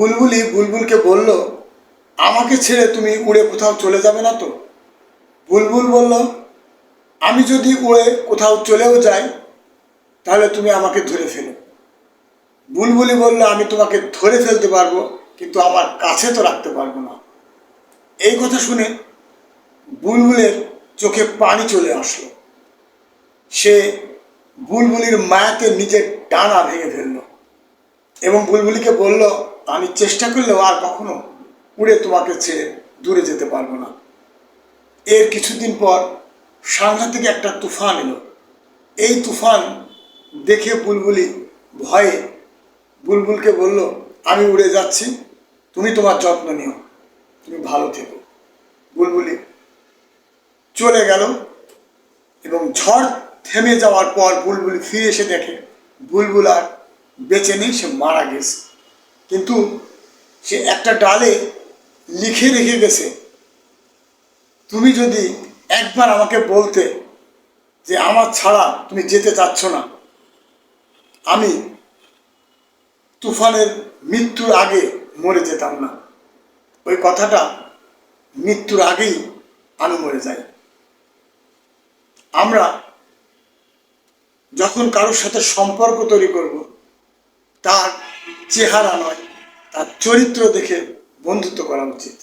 বুলবুলি বুলবুলকে বলল, আমাকে ছেড়ে তুমি উড়ে কোথাও চলে যাবে না তো? বুলবুল বলল, আমি যদি উড়ে কোথাও চলেও যাই, তাহলে তুমি আমাকে ধরে ফেলো। বুলবুলি বলল, আমি তোমাকে ধরে ফেলতে পারব, কিন্তু আমার কাছে তো রাখতে পারব না। এই কথা শুনে বুলবুলের চোখে পানি চলে আসলো। সে বুলবুলির মায়াতে নিজের ডানা ভেঙে ফেলল এবং বুলবুলিকে বলল আমি চেষ্টা করলেও আর কখনো উড়ে তোমাকে ছেড়ে দূরে যেতে পারব না। এর কিছুদিন পর সাংঘাতিক একটা তুফান এলো। এই তুফান দেখে বুলবুলি ভয়ে বুলবুলকে বলল, আমি উড়ে যাচ্ছি, তুমি তোমার যত্ন নিও, তুমি ভালো থেকো। বুলবুলি চলে গেল এবং ঝড় থেমে যাওয়ার পর বুলবুলি ফিরে এসে দেখে, বুলবুল আর বেঁচে নেই, সে মারা গেছে। কিন্তু সে একটা ডালে লিখে রেখে গেছে, তুমি যদি একবার আমাকে বলতে যে আমার ছাড়া তুমি যেতে চাচ্ছ না, আমি তুফানের মৃত্যুর আগে মরে যেতাম না। ওই কথাটা মৃত্যুর আগেই আমি মরে যাই। আমরা যখন কারোর সাথে সম্পর্ক তৈরি করব, তার চেহারা নয় তার চরিত্র দেখে বন্ধুত্ব করা উচিত।